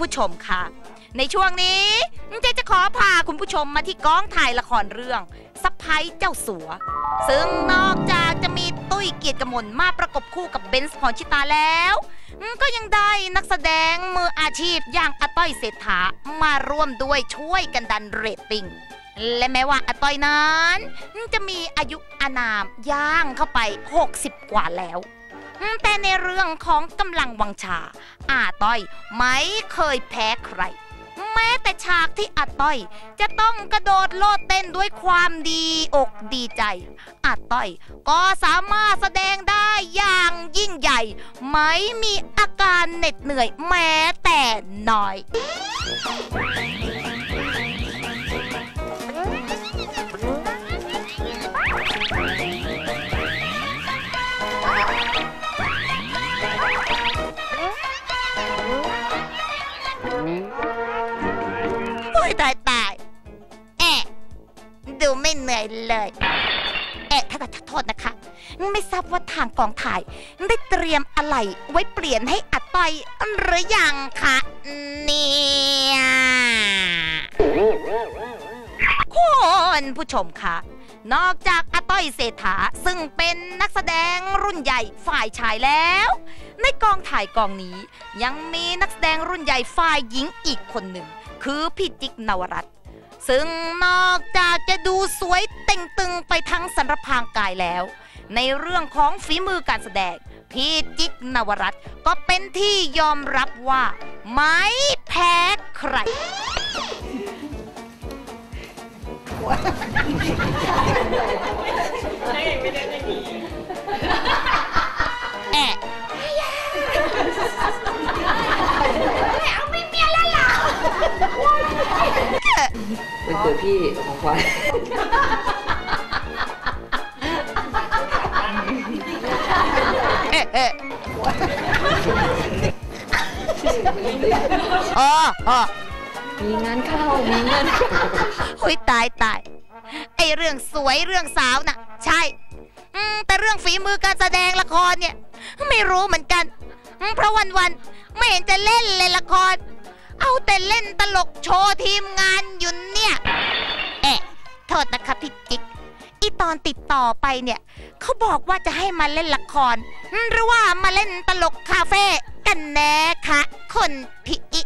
ผู้ชมคะในช่วงนี้เจ๊จะขอพาคุณผู้ชมมาที่กองถ่ายละครเรื่องสะพ้ยเจ้าสัว ซึ่งนอกจากจะมีตุ้ยเกียรติกมลมาประกบคู่กับเบนซ์พรชิตาแล้ว ก็ยังได้นักแสดงมืออาชีพอย่างอาต้อยเศรษฐามาร่วมด้วยช่วยกันดันเรตติ้งและแม้ว่าอาต้อยนั้น จะมีอายุอานามย่างเข้าไป 60 กว่าแล้ว แต่ในเรื่องของกำลังวังชา อาต้อยไม่เคยแพ้ใคร แม้แต่ฉากที่อาต้อย จะต้องกระโดดโลดเต้นด้วยความดีอกดีใจ อาต้อยก็สามารถแสดงได้อย่างยิ่งใหญ่ ไม่มีอาการเหน็ดเหนื่อยแม้แต่น้อย โอ้ยตายตายแอะดูไม่เหนื่อยเลยแอะถ้าโทษนะคะ ไม่ทราบว่าทางกองถ่าย ได้เตรียมอะไรไว้เปลี่ยนให้อัดต่อยหรือยังคะเนี่ยคุณผู้ชมคะนอกจากอาต้อยเศรษฐาซึ่งเป็นนักแสดงรุ่นใหญ่ฝ่ายชายแล้ว ในกองถ่ายกองนี้ยังมีนักแสดงรุ่นใหญ่ฝ่ายหญิงอีกคนหนึ่ง คือพี่จิ๊กนวรัตน์ซึ่งนอกจากจะดูสวยเต่งตึงไปทั้งสารพางกายแล้ว ในเรื่องของฝีมือการแสดง พี่จิ๊กนวรัตน์ก็เป็นที่ยอมรับว่า ไม่แพ้ใคร เป็นตัวพี่ของควายเอ๊ะเอ๊ะอ๋ออ๋อมีงานเข้า มีเงินหุยตายตายไอเรื่องสวยเรื่องสาวน่ะ ใช่อืมแต่เรื่องฝีมือการแสดงละครเนี่ย ไม่รู้เหมือนกันอืมเพราะวันๆไม่เห็นจะเล่นเลยละคร เอาแต่เล่นตลกโชว์ทีมงาน ษนะคะพี่จิ๊กอีตอนติดต่อไปเนี่ยเขาบอกว่าจะให้มาเล่นละคร หรือว่ามาเล่นตลกคาเฟ่กันแน่คะคนพี่อิ